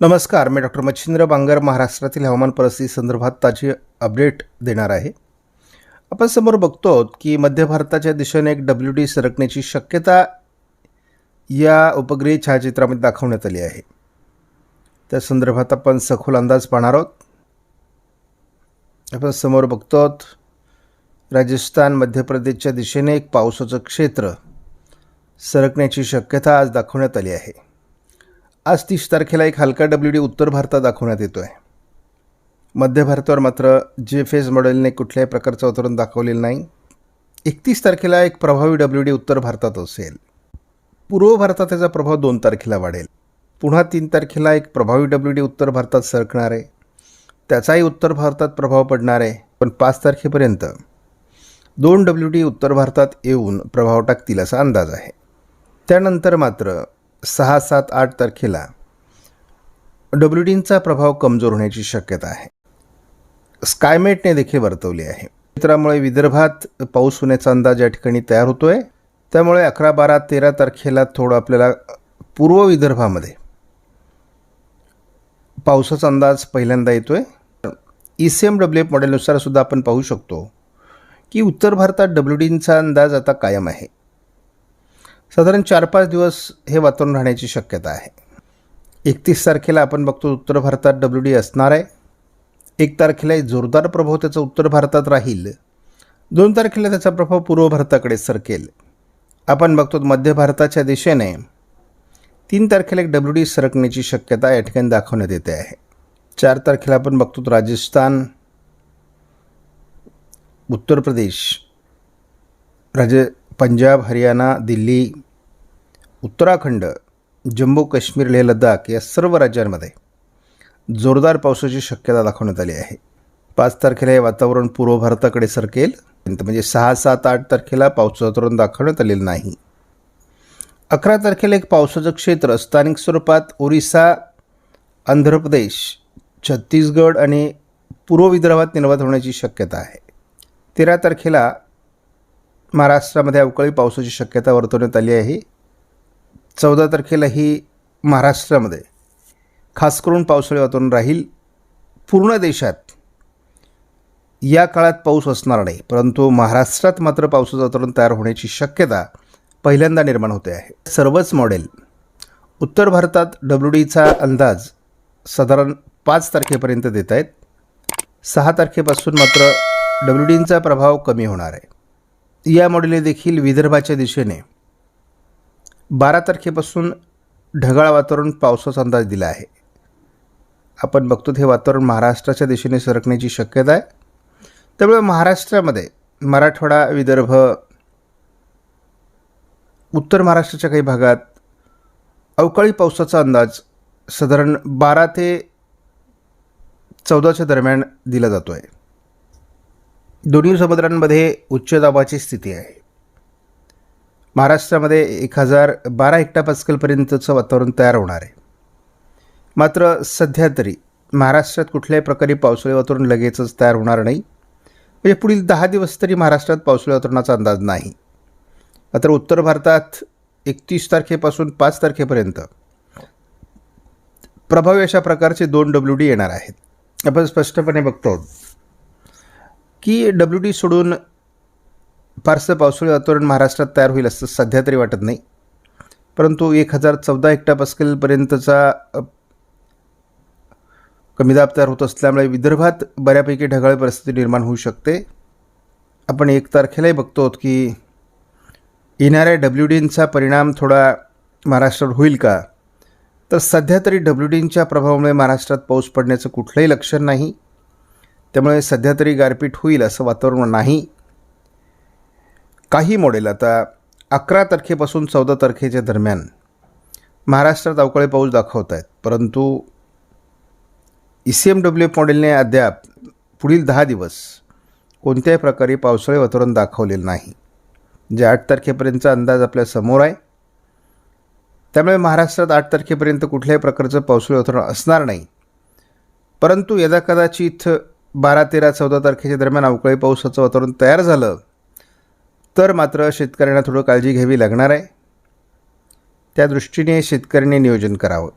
नमस्कार मी डॉक्टर मच्छिंद्र बांगर महाराष्ट्रातील हवामान परिस्थिती संदर्भात ताजी अपडेट देणार आहे. आपण समोर बघतो आहोत की मध्य भारताच्या दिशेने एक डब्ल्यू डी सरकण्याची शक्यता या उपग्रही छायाचित्रामध्ये दाखवण्यात आली आहे. त्या संदर्भात आपण सखोल अंदाज पाहणार आहोत. आपण समोर बघतो आहोत राजस्थान मध्य प्रदेशच्या दिशेने एक पावसाचं क्षेत्र सरकण्याची शक्यता आज दाखवण्यात आली आहे. आज तीस तारखेला एक हलका डब्ल्यू डी उत्तर भारतात दाखवण्यात येतो आहे मध्य भारतावर मात्र जे फेज मॉडेलने कुठल्याही प्रकारचं अवतरण दाखवलेलं नाही. एकतीस तारखेला एक प्रभावी डब्ल्यू डी उत्तर भारतात असेल. पूर्व भारतात त्याचा प्रभाव दोन तारखेला वाढेल. पुन्हा तीन तारखेला एक प्रभावी डब्ल्यू डी उत्तर भारतात सरकणार. आहे त्याचाही उत्तर भारतात प्रभाव पडणार. आहे पण पाच तारखेपर्यंत दोन डब्ल्यू डी उत्तर भारतात येऊन प्रभाव टाकतील असा अंदाज आहे. त्यानंतर मात्र सहा सात आठ तारखेला डब्ल्यू डींचा प्रभाव कमजोर होण्याची शक्यता आहे. स्कायमेटने देखील वर्तवली आहे. चित्रामुळे विदर्भात पाऊस होण्याचा अंदाज या ठिकाणी तयार होतो आहे त्यामुळे अकरा बारा तेरा तारखेला थोडं आपल्याला पूर्व विदर्भामध्ये पावसाचा अंदाज पहिल्यांदा येतो आहे E C M W F मॉडेलनुसार सुद्धा आपण पाहू शकतो की उत्तर भारतात डब्ल्यू डींचा अंदाज आता कायम आहे. साधारण चार पाच दिवस हे वातावरण राहण्याची शक्यता आहे. एकतीस तारखेला आपण बघतो उत्तर भारतात डब्ल्यू डी असणार आहे. एक तारखेला एक जोरदार प्रभाव त्याचा उत्तर भारतात राहील. दोन तारखेला त्याचा प्रभाव पूर्व भारताकडे सरकेल. आपण बघतो मध्य भारताच्या दिशेने तीन तारखेला एक डब्ल्यू डी सरकण्याची शक्यता या ठिकाणी दाखवण्यात येते आहे. चार तारखेला आपण बघतो राजस्थान उत्तर प्रदेश राज पंजाब हरियाणा दिल्ली उत्तराखंड जम्मू काश्मीर लेह लद्दाख या सर्व राज्यांमध्ये जोरदार पावसाची शक्यता दाखवण्यात आली आहे. पाच तारखेला हे वातावरण पूर्व भारताकडे सरकेल. म्हणजे सहा सात आठ तारखेला पावसाचं वातावरण दाखवण्यात आलेलं नाही. अकरा तारखेला एक पावसाचं क्षेत्र स्थानिक स्वरूपात ओरिसा आंध्र प्रदेश छत्तीसगड आणि पूर्व विदर्भात निर्माण होण्याची शक्यता आहे. तेरा तारखेला महाराष्ट्रामध्ये अवकाळी पावसाची शक्यता वर्तवण्यात आली आहे. चौदा तारखेला ही महाराष्ट्रामध्ये खास करून पावसाळी वातावरण राहील. पूर्ण देशात या काळात पाऊस असणार नाही परंतु महाराष्ट्रात मात्र पावसाचं वातावरण तयार होण्याची शक्यता पहिल्यांदा निर्माण होते आहे. सर्वच मॉडेल उत्तर भारतात डब्ल्यू डीचा अंदाज साधारण पाच तारखेपर्यंत देत आहेत. सहा तारखेपासून मात्र डब्ल्यू डींचा प्रभाव कमी होणार आहे. या मॉडेलने देखील विदर्भाच्या दिशेने. बारा तारखेपासून ढगाळ वातावरण पावसाचा अंदाज दिला आहे. आपण बघतो हे वातावरण महाराष्ट्राच्या दिशेने सरकण्याची शक्यता आहे. त्यामुळे महाराष्ट्रामध्ये मराठवाडा विदर्भ उत्तर महाराष्ट्राच्या काही भागात अवकाळी पावसाचा अंदाज साधारण बारा ते चौदाच्या दरम्यान दिला जातो आहे दोन्ही समुद्रांमध्ये उच्च दाबाची स्थिती आहे. महाराष्ट्रामध्ये एक हजार बारा हेक्टा पास्कलपर्यंतचं वातावरण तयार होणार आहे. मात्र सध्या तरी महाराष्ट्रात कुठल्याही प्रकारे पावसाळी वातावरण लगेचच तयार होणार नाही. म्हणजे पुढील दहा दिवस तरी महाराष्ट्रात पावसाळी वातावरणाचा अंदाज नाही. मात्र उत्तर भारतात एकतीस तारखेपासून पाच तारखेपर्यंत प्रभावी अशा प्रकारचे दोन डब्ल्यू डी येणार आहेत. आपण स्पष्टपणे बघतो. की डब्ल्यू डी सोडून फारसं पावसाळी वातावरण महाराष्ट्रात तयार होईल असं सध्या तरी वाटत नाही. परंतु एक हजार चौदा हेक्टा कमी दाब तयार होत असल्यामुळे विदर्भात बऱ्यापैकी ढगाळ परिस्थिती निर्माण होऊ शकते. आपण एक तारखेलाही बघतो आहोत की येणाऱ्या डब्ल्यू डींचा परिणाम थोडा महाराष्ट्रावर होईल का? तर सध्या तरी डब्ल्यू डींच्या प्रभावामुळे महाराष्ट्रात पाऊस पडण्याचं कुठलंही लक्षण नाही. त्यामुळे सध्या तरी गारपीट होईल असं वातावरण नाही. काही मॉडेल आता अकरा तारखेपासून चौदा तारखेच्या दरम्यान महाराष्ट्रात अवकाळी पाऊस दाखवत आहेत. परंतु E C M W F मॉडेलने अद्याप पुढील दहा दिवस कोणत्याही प्रकारे पावसाळी वातावरण दाखवलेलं नाही. जे आठ तारखेपर्यंतचा अंदाज आपल्यासमोर आहे. त्यामुळे महाराष्ट्रात आठ तारखेपर्यंत कुठल्याही प्रकारचं पावसाळी वातावरण असणार नाही. परंतु यदा कदाचित बारा तेरा चौदा तारखेच्या दरम्यान अवकाळी पावसाचं वातावरण तयार झालं. तर मात्र शेतकऱ्यांना थोडं काळजी घ्यावी लागणार आहे. त्या दृष्टीने शेतकऱ्यांनी नियोजन करावं.